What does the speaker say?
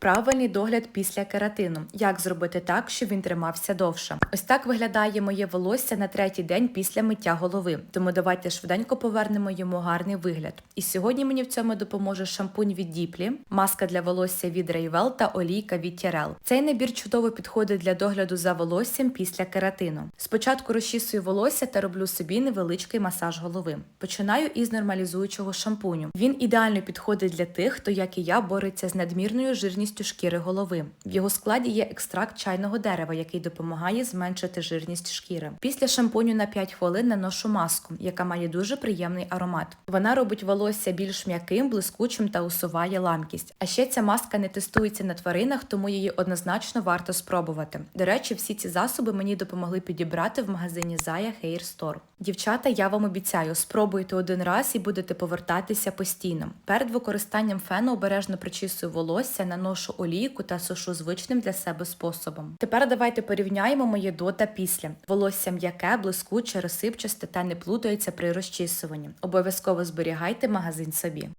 Правильний догляд після кератину. Як зробити так, щоб він тримався довше? Ось так виглядає моє волосся на третій день після миття голови. Тому давайте швиденько повернемо йому гарний вигляд. І сьогодні мені в цьому допоможе шампунь від Діплі, маска для волосся від Rayvel та олійка від Тірел. Цей набір чудово підходить для догляду за волоссям після кератину. Спочатку розчісую волосся та роблю собі невеличкий масаж голови. Починаю із нормалізуючого шампуню. Він ідеально підходить для тих, хто, як і я, бореться з надмірною жирністю шкіри голови. В його складі є екстракт чайного дерева, який допомагає зменшити жирність шкіри. Після шампуню на 5 хвилин наношу маску, яка має дуже приємний аромат. Вона робить волосся більш м'яким, блискучим та усуває ламкість. А ще ця маска не тестується на тваринах, тому її однозначно варто спробувати. До речі, всі ці засоби мені допомогли підібрати в магазині Zaya Hair Store. Дівчата, я вам обіцяю, спробуйте один раз і будете повертатися постійно. Перед використанням фену обережно причісую волосся, наношу олійку та сушу звичним для себе способом. Тепер давайте порівняємо моє до та після. Волосся м'яке, блискуче, розсипчасте та не плутається при розчісуванні. Обов'язково зберігайте магазин собі.